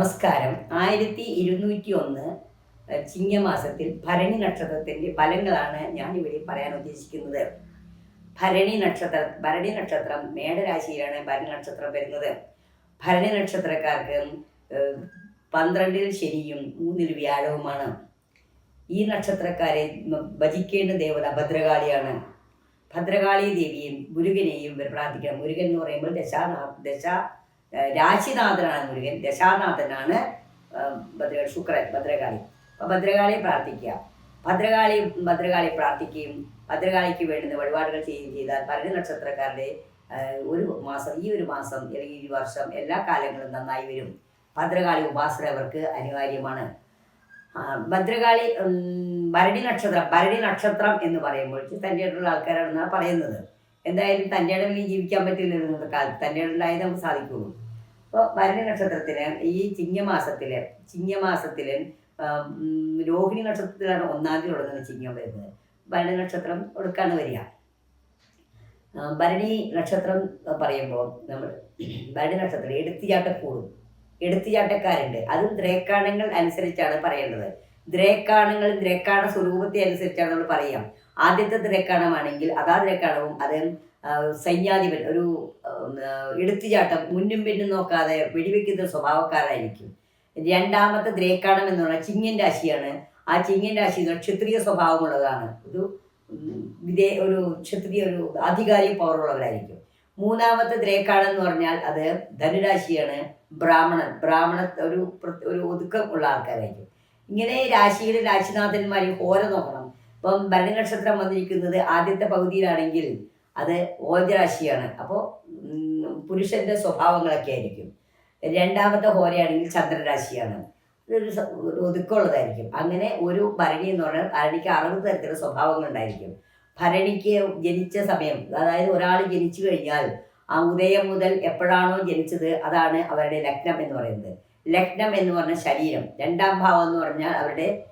നമസ്കാരം. ആയിരത്തി ഇരുന്നൂറ്റി ഒന്ന് ചിങ്ങമാസത്തിൽ ഭരണി നക്ഷത്രത്തിന്റെ ഫലങ്ങളാണ് ഞാൻ ഇവിടെ പറയാൻ ഉദ്ദേശിക്കുന്നത്. ഭരണി നക്ഷത്ര ഭരണി നക്ഷത്രം മേടരാശിയിലാണ് ഭരണി നക്ഷത്രം വരുന്നത്. ഭരണി നക്ഷത്രക്കാർക്ക് പന്ത്രണ്ടിൽ ശനിയും മൂന്നിൽ വ്യാഴവുമാണ്. ഈ നക്ഷത്രക്കാരെ ഭജിക്കേണ്ട ദേവത ഭദ്രകാളിയാണ്. ഭദ്രകാളി ദേവിയും മുരുകനെയും പ്രാർത്ഥിക്കണം. മുരുകൻ എന്ന് പറയുമ്പോൾ ദശാ ദശ രാശിനാഥനാണ് മുരുകൻ ദശാനാഥനാണ് ഭദ്ര ശുക്രൻ ഭദ്രകാളി. അപ്പോൾ ഭദ്രകാളിയെ പ്രാർത്ഥിക്കുക. ഭദ്രകാളി ഭദ്രകാളി പ്രാർത്ഥിക്കുകയും ഭദ്രകാളിക്ക് വേണ്ടുന്ന വഴിപാടുകൾ ചെയ്യുകയും ചെയ്താൽ ഭരണി നക്ഷത്രക്കാരുടെ ഒരു മാസം ഈ ഒരു മാസം അല്ലെങ്കിൽ ഈ വർഷം എല്ലാ കാലങ്ങളും നന്നായി വരും. ഭദ്രകാളി ഉപാസന അവർക്ക് അനിവാര്യമാണ്. ഭദ്രകാളി ഭരണി നക്ഷത്രം ഭരണി നക്ഷത്രം എന്ന് പറയുമ്പോൾ തന്റെ ആൾക്കാരാണെന്നാണ് പറയുന്നത്. എന്തായാലും തന്റെ ഇടവിൽ ജീവിക്കാൻ പറ്റില്ല ഇന്നത്തെ കാലത്ത് തന്റെ ഉണ്ടായേ നമുക്ക് സാധിക്കുള്ളൂ. അപ്പോൾ ഭരണി നക്ഷത്രത്തിന് ഈ ചിങ്ങമാസത്തിൽ ചിങ്ങമാസത്തിൽ രോഹിണി നക്ഷത്രത്തിലാണ് ഒന്നാം തീയതി തുടങ്ങുന്ന ചിങ്ങം വരുന്നത്. ഭരണി നക്ഷത്രം ഒടുക്കാണ് വരിക. ഭരണി നക്ഷത്രം പറയുമ്പോൾ നമ്മൾ ഭരണി നക്ഷത്രം എടുത്തിയാട്ടക്കൂടും. എടുത്തിയാട്ടക്കാരുണ്ട്. അതും ദ്രേക്കാണങ്ങൾ അനുസരിച്ചാണ് പറയേണ്ടത്. ദ്രേക്കാണങ്ങൾ ദ്രേക്കാണ സ്വരൂപത്തെ അനുസരിച്ചാണ് നമ്മൾ പറയാം. ആദ്യത്തെ തിരക്കാണമാണെങ്കിൽ അതാ ദ്രേക്കാണവും അത് സൈന്യാധിപൻ ഒരു എടുത്തുചാട്ടം മുന്നും പിന്നും നോക്കാതെ വെടിവെക്കുന്ന സ്വഭാവക്കാരായിരിക്കും. രണ്ടാമത്തെ ദ്രേക്കാണം എന്ന് പറഞ്ഞാൽ ചിങ്ങൻ രാശിയാണ്. ആ ചിങ്ങൻ രാശി ക്ഷത്രിയ സ്വഭാവമുള്ളതാണ്. ഒരു വിദേ ഒരു ക്ഷത്രിയ ഒരു അധികാരി പവറുള്ളവരായിരിക്കും മൂന്നാമത്തെ ദ്രേക്കാണം എന്ന് പറഞ്ഞാൽ അത് ധനുരാശിയാണ്. ബ്രാഹ്മണൻ ബ്രാഹ്മണ ഒരു ഒരു ഒതുക്കം ഉള്ള ആൾക്കാരായിരിക്കും. ഇങ്ങനെ രാശിയിലെ രാശിനാഥന്മാർ ഓരോ നോക്കണം. ഇപ്പം ഭരണനക്ഷത്രം വന്നിരിക്കുന്നത് ആദ്യത്തെ പകുതിയിലാണെങ്കിൽ അത് ഓജരാശിയാണ്. അപ്പോൾ പുരുഷന്റെ സ്വഭാവങ്ങളൊക്കെ ആയിരിക്കും. രണ്ടാമത്തെ ഹോരയാണെങ്കിൽ ചന്ദ്രരാശിയാണ്. ഇതൊരു ഒതുക്കമുള്ളതായിരിക്കും. അങ്ങനെ ഒരു ഭരണി എന്ന് പറഞ്ഞാൽ ഭരണിക്ക് അറുപത് തരത്തിലുള്ള സ്വഭാവങ്ങൾ ഉണ്ടായിരിക്കും. ഭരണിക്ക് ജനിച്ച സമയം അതായത് ഒരാൾ ജനിച്ചു കഴിഞ്ഞാൽ ആ ഉദയം മുതൽ എപ്പോഴാണോ ജനിച്ചത് അതാണ് അവരുടെ ലഗ്നം എന്ന് പറയുന്നത്. ലഗ്നം എന്ന് പറഞ്ഞ ശരീരം. രണ്ടാം ഭാവം എന്ന് പറഞ്ഞാൽ അവരുടെ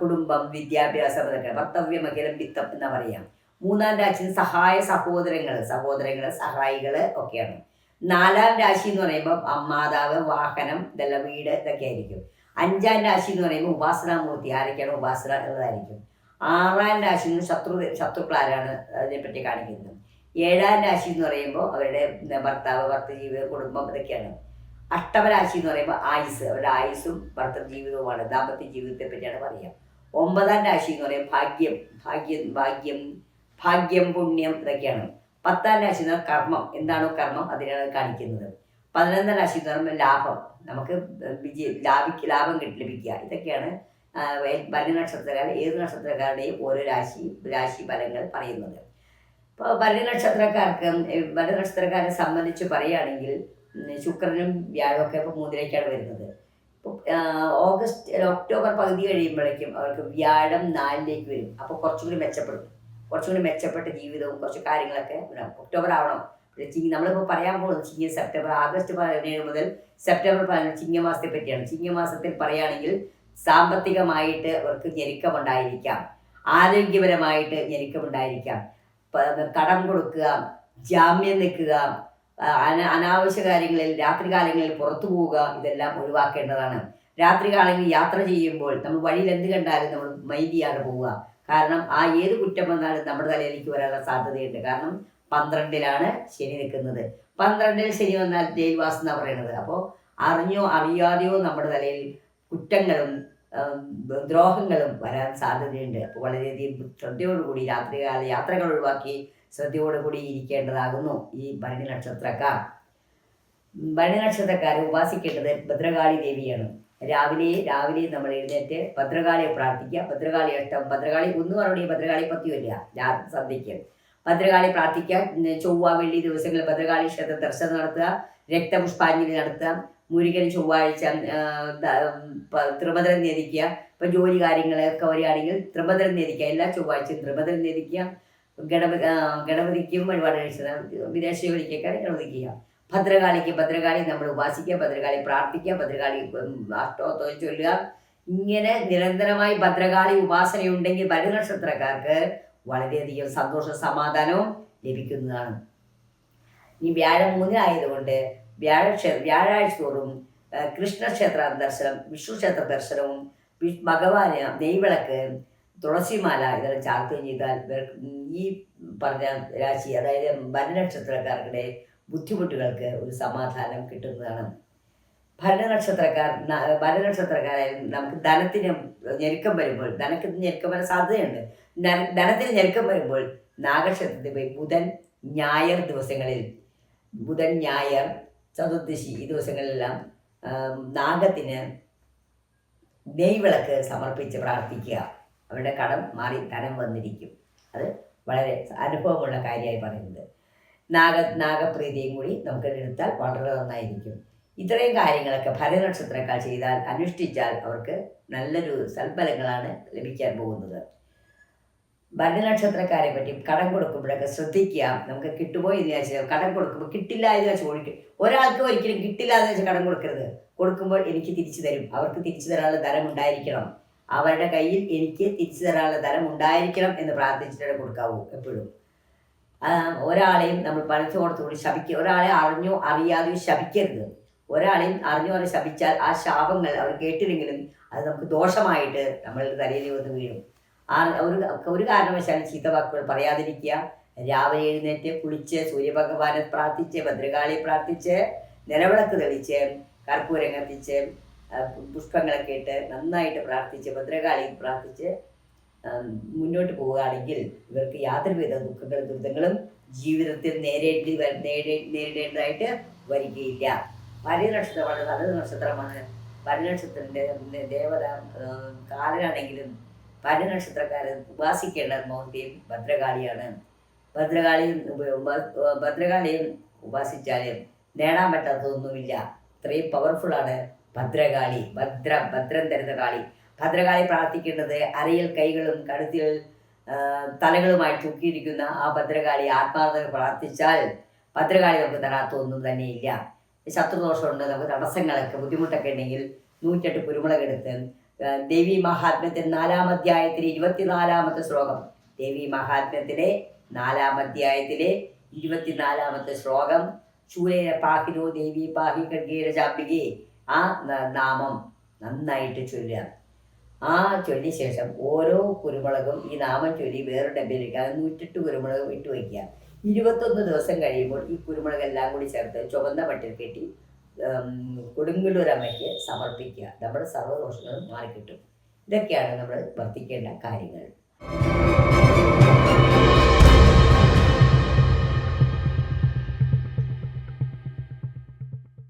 കുടുംബം വിദ്യാഭ്യാസം അതൊക്കെ ഭർത്തവ്യമഖിലം വിത്തം എന്ന് പറയാം. മൂന്നാം രാശി സഹായ സഹോദരങ്ങൾ സഹോദരങ്ങൾ സഹായികൾ ഒക്കെയാണ്. നാലാം രാശി എന്ന് പറയുമ്പോൾ അമ്മാതാവ് വാഹനം ഇതെല്ലാം വീട് ഇതൊക്കെ ആയിരിക്കും. അഞ്ചാം രാശി എന്ന് പറയുമ്പോൾ ഉപാസനാമൂർത്തി ആരൊക്കെയാണ് ഉപാസന എന്നതായിരിക്കും. ആറാം രാശി ശത്രു ശത്രുക്കളാരാണ് അതിനെപ്പറ്റി കാണിക്കുന്നത്. ഏഴാം രാശി എന്ന് പറയുമ്പോൾ അവരുടെ ഭർത്താവ് ഭർത്തജീവിതം കുടുംബം ഇതൊക്കെയാണ്. അഷ്ടമരാശി എന്ന് പറയുമ്പോൾ ആയുസ്. അവരുടെ ആയുസ്സും ഭർത്തൃ ജീവിതവുമാണ്. ദാമ്പത്യ ജീവിതത്തെ പറ്റിയാണ് പറയുക. ഒമ്പതാം രാശി എന്ന് പറയുമ്പോൾ ഭാഗ്യം ഭാഗ്യം ഭാഗ്യം ഭാഗ്യം പുണ്യം ഇതൊക്കെയാണ്. പത്താം രാശി എന്ന് പറഞ്ഞാൽ കർമ്മം. എന്താണോ കർമ്മം? അതിനാണ് കാണിക്കുന്നത്. പതിനൊന്നാം രാശി എന്ന് പറയുമ്പോൾ ലാഭം. നമുക്ക് വിജയ ലാഭിക്ക് ലാഭം ലഭിക്കുക. ഇതൊക്കെയാണ് ആ, വേ- ഭരണി നക്ഷത്രക്കാർ ഏത് നക്ഷത്രക്കാരുടെയും ഓരോ രാശി രാശി ഫലങ്ങൾ പറയുന്നത്. ഇപ്പോൾ ഭരണി നക്ഷത്രക്കാർക്ക് ഏ, ഭരണി നക്ഷത്രക്കാരെ സംബന്ധിച്ച് പറയുകയാണെങ്കിൽ ശുക്രനും വ്യാഴമൊക്കെ ഇപ്പോൾ മൂന്നിലേക്കാണ് വരുന്നത്. ഓഗസ്റ്റ് ഒക്ടോബർ പകുതി കഴിയുമ്പോഴേക്കും അവർക്ക് വ്യാഴം നാലിലേക്ക് വരും. അപ്പോൾ കുറച്ചും കൂടി മെച്ചപ്പെടും. കുറച്ചും കൂടി മെച്ചപ്പെട്ട ജീവിതവും കുറച്ച് കാര്യങ്ങളൊക്കെ ഒക്ടോബർ ആവണം. ചിങ്ങി നമ്മളിപ്പോൾ പറയാൻ പോകുന്നത് ചിങ്ങ സെപ്റ്റംബർ ആഗസ്റ്റ് പതിനേഴ് മുതൽ സെപ്റ്റംബർ പതിനഞ്ച് ചിങ്ങമാസത്തെ പറ്റിയാണ്. ചിങ്ങമാസത്തിൽ പറയുകയാണെങ്കിൽ സാമ്പത്തികമായിട്ട് അവർക്ക് ഞെരുക്കമുണ്ടായിരിക്കാം. ആരോഗ്യപരമായിട്ട് ഞെരുക്കമുണ്ടായിരിക്കാം. കടം കൊടുക്കുക ജാമ്യം നിൽക്കുക അനാവശ്യ കാര്യങ്ങളിൽ രാത്രികാലങ്ങളിൽ പുറത്തു പോവുക ഇതെല്ലാം ഒഴിവാക്കേണ്ടതാണ്. രാത്രികാലങ്ങളിൽ യാത്ര ചെയ്യുമ്പോൾ നമ്മൾ വഴിയിൽ എന്ത് കണ്ടാലും നമ്മൾ മൈൻഡ് ചെയ്യാതെ പോവുക. കാരണം ആ ഏത് കുറ്റം വന്നാലും നമ്മുടെ തലയിലേക്ക് വരാനുള്ള സാധ്യതയുണ്ട്. കാരണം പന്ത്രണ്ടിലാണ് ശനി നിൽക്കുന്നത്. പന്ത്രണ്ടിൽ ശനി വന്നാൽ ജയിൽവാസം എന്നാണ് പറയുന്നത് അപ്പോൾ അറിഞ്ഞോ അറിയാതെയോ നമ്മുടെ തലയിൽ കുറ്റങ്ങളും ദ്രോഹങ്ങളും വരാൻ സാധ്യതയുണ്ട്. അപ്പോൾ വളരെയധികം ശ്രദ്ധയോടുകൂടി രാത്രികാല യാത്രകൾ ഒഴിവാക്കി ശ്രദ്ധയോടുകൂടി ഇരിക്കേണ്ടതാകുന്നു ഈ ഭരണി നക്ഷത്രക്കാർ. ഭരണി നക്ഷത്രക്കാർ ഉപാസിക്കേണ്ടത് ഭദ്രകാളി ദേവിയാണ്. രാവിലെ രാവിലെ നമ്മൾ എഴുന്നേറ്റ് ഭദ്രകാളിയെ പ്രാർത്ഥിക്കുക. ഭദ്രകാളി അഷ്ടം ഭദ്രകാളി ഒന്ന് പറഞ്ഞു ഭദ്രകാളി പത്തിയില്ല രാ സന്ധ്യയ്ക്ക് ഭദ്രകാളി പ്രാർത്ഥിക്കുക. ചൊവ്വ വെള്ളി ദിവസങ്ങളിൽ ഭദ്രകാളി ക്ഷേത്ര ദർശനം നടത്തുക. രക്തപുഷ്പാഞ്ജലി നടത്തുക. മുരുകൻ ചൊവ്വാഴ്ച ത്രിമധുരം നേദിക്കുക ഇപ്പം ജോലി കാര്യങ്ങളൊക്കെ വരികയാണെങ്കിൽ ത്രിമധുരം നേദിക്കുക എല്ലാ ചൊവ്വാഴ്ചയും ത്രിമധുരം നേദിക്കുക ഗണപതി ഗണപതിക്കും വഴിപാട് കഴിച്ചത്. വിദേശ ജോലിക്കൊക്കെ ഗണപതിക്കുക ഭദ്രകാളിക്ക് ഭദ്രകാളി നമ്മൾ ഉപാസിക്കുക ഭദ്രകാളി പ്രാർത്ഥിക്കുക ഭദ്രകാളി അഷ്ടോത്തോ ചൊല്ലുക. ഇങ്ങനെ നിരന്തരമായി ഭദ്രകാളി ഉപാസനയുണ്ടെങ്കിൽ ഭരണനക്ഷത്രക്കാർക്ക് വളരെയധികം സന്തോഷ സമാധാനവും ലഭിക്കുന്നതാണ്. ഈ വ്യാഴം മൂന്നിലായതുകൊണ്ട് വ്യാഴക്ഷ വ്യാഴാഴ്ച തോറും കൃഷ്ണക്ഷേത്ര ദർശനം വിഷ്ണു ക്ഷേത്ര ദർശനവും ഭഗവാന് നെയ്വിളക്ക് തുളസിമാല ഇതെല്ലാം ചാർത്തുകയും ചെയ്താൽ ഈ പറഞ്ഞ രാശി അതായത് ഭരണനക്ഷത്രക്കാരുടെ ബുദ്ധിമുട്ടുകൾക്ക് ഒരു സമാധാനം കിട്ടുന്നതാണ്. ഭരണനക്ഷത്രക്കാർ ഭരണനക്ഷത്രക്കാരായാലും ഭരണനക്ഷത്രക്കാരായ നമുക്ക് ധനത്തിന് ഞെരുക്കം വരുമ്പോൾ ധനത്തിന് ഞെരുക്കം വരാൻ സാധ്യതയുണ്ട്. ധനത്തിന് ഞെരുക്കം വരുമ്പോൾ നാഗക്ഷത്രത്തിൽ പോയി ബുധൻ ഞായർ ദിവസങ്ങളിൽ ബുധൻ ഞായർ ചതുർദശി ഈ ദിവസങ്ങളിലെല്ലാം നാഗത്തിന് നെയ്വിളക്ക് സമർപ്പിച്ച് പ്രാർത്ഥിക്കുക. അവരുടെ കടം മാറി ധനം വന്നിരിക്കും. അത് വളരെ അനുഭവമുള്ള കാര്യമായി പറയുന്നത്. നാഗ നാഗപ്രീതിയും കൂടി നമുക്ക് എടുത്താൽ വളരെ നന്നായിരിക്കും. ഇത്രയും കാര്യങ്ങളൊക്കെ ഭരനക്ഷത്രക്കാർ ചെയ്താൽ അനുഷ്ഠിച്ചാൽ അവർക്ക് നല്ലൊരു സൽഫലങ്ങളാണ് ലഭിക്കാൻ പോകുന്നത്. ഭരണനക്ഷത്രക്കാരെ പറ്റി കടം കൊടുക്കുമ്പോഴൊക്കെ ശ്രദ്ധിക്കുക. നമുക്ക് കിട്ടുമോ എന്ന് വിചാരിച്ചാൽ കടം കൊടുക്കുമ്പോൾ കിട്ടില്ല എന്ന് വെച്ചാൽ ചോദിക്കും. ഒരാൾക്ക് ഒരിക്കലും കിട്ടില്ല എന്ന് വെച്ചാൽ കടം കൊടുക്കരുത്. കൊടുക്കുമ്പോൾ എനിക്ക് തിരിച്ചു തരും. അവർക്ക് തിരിച്ചു തരാനുള്ള ധനം ഉണ്ടായിരിക്കണം. അവരുടെ കയ്യിൽ എനിക്ക് തിരിച്ചു തരാനുള്ള തരം ഉണ്ടായിരിക്കണം എന്ന് പ്രാർത്ഥിച്ചിട്ടേ കൊടുക്കാവൂ എപ്പോഴും. ഒരാളെയും നമ്മൾ പണിച്ചു കൊടുത്തുകൂടി ശപിക്കുക ഒരാളെ അറിഞ്ഞോ അറിയാതെയോ ശപിക്കരുത്. ഒരാളെയും അറിഞ്ഞോ അറിഞ്ഞ് ശപിച്ചാൽ ആ ശാപങ്ങൾ അവർ കേട്ടില്ലെങ്കിലും അത് നമുക്ക് ദോഷമായിട്ട് നമ്മളുടെ തലയിൽ വന്ന് വീഴും. ആ ഒരു ഒരു കാരണവശാലും ചീത്ത വാക്കുകൾ പറയാതിരിക്കുക. രാവിലെ എഴുന്നേറ്റ് കുളിച്ച് സൂര്യഭഗവാനെ പ്രാർത്ഥിച്ച് ഭദ്രകാളിയെ പ്രാർത്ഥിച്ച് നിലവിളക്ക് തെളിച്ച് കർപ്പൂരം കത്തിച്ച് പുഷ്പങ്ങളൊക്കെ ഇട്ട് നന്നായിട്ട് പ്രാർത്ഥിച്ച് ഭദ്രകാളി പ്രാർത്ഥിച്ച് മുന്നോട്ട് പോവുകയാണെങ്കിൽ ഇവർക്ക് യാതൊരുവിധ ദുഃഖങ്ങളും ദുരിതങ്ങളും ജീവിതത്തിൽ നേരിടേണ്ടി നേരി- നേരിടേണ്ടതായിട്ട് വരികയില്ല. പരിനക്ഷത്രമാണ് നല്ലൊരു നക്ഷത്രമാണ് പരിനക്ഷത്രത്തിന്റെ ദേവത കാലനാണെങ്കിലും പരിനക്ഷത്രക്കാരൻ ഉപാസിക്കേണ്ട മൗന്തിയും ഭദ്രകാളിയാണ്. ഭദ്രകാളിയും ഭദ്രകാളിയും ഉപാസിച്ചാൽ നേടാൻ പറ്റാത്തതൊന്നുമില്ല. ഇത്രയും പവർഫുള്ളാണ് ഭദ്രകാളി ഭദ്ര ഭദ്രം തരുന്ന കാളി. ഭദ്രകാളി പ്രാർത്ഥിക്കേണ്ടത് അരയിൽ കൈകളും കഴുത്തിൽ തലകളുമായി തൂക്കിയിരിക്കുന്ന ആ ഭദ്രകാളി ആത്മാർത്ഥ പ്രാർത്ഥിച്ചാൽ ഭദ്രകാളി നമുക്ക് തരാത്തൊന്നും തന്നെയില്ല ശത്രുദോഷമുണ്ട് നമുക്ക് തടസ്സങ്ങളൊക്കെ ബുദ്ധിമുട്ടൊക്കെ ഉണ്ടെങ്കിൽ നൂറ്റെട്ട് കുരുമുളക് എടുത്ത് ദേവി മഹാത്മ്യത്തിൽ നാലാം അധ്യായത്തിലെ ഇരുപത്തിനാലാമത്തെ ശ്ലോകം ദേവി മഹാത്മ്യത്തിലെ നാലാം അധ്യായത്തിലെ ഇരുപത്തിനാലാമത്തെ ശ്ലോകം ശൂലേന പാഹിനോ ദേവി പാഹി കഡ്ഗീര ചാപ്പികെ ആ നാമം നന്നായിട്ട് ചൊല്ലുക. ആ ചൊല്ലിയ ശേഷം ഓരോ കുരുമുളകും ഈ നാമം ചൊല്ലി വേറെ ഡബ്ബയിലേക്ക് അത് നൂറ്റെട്ട് കുരുമുളക് ഇട്ട് വയ്ക്കുക. ഇരുപത്തൊന്ന് ദിവസം കഴിയുമ്പോൾ ഈ കുരുമുളക് എല്ലാം കൂടി ചേർത്ത് ചുവന്ന പട്ടിൽ കെട്ടി അമ്മയ്ക്ക് സമർപ്പിക്കുക. നമ്മുടെ സർവദോഷങ്ങളും മാറിക്കിട്ടും. ഇതൊക്കെയാണ് നമ്മൾ വർത്തിക്കേണ്ട കാര്യങ്ങൾ.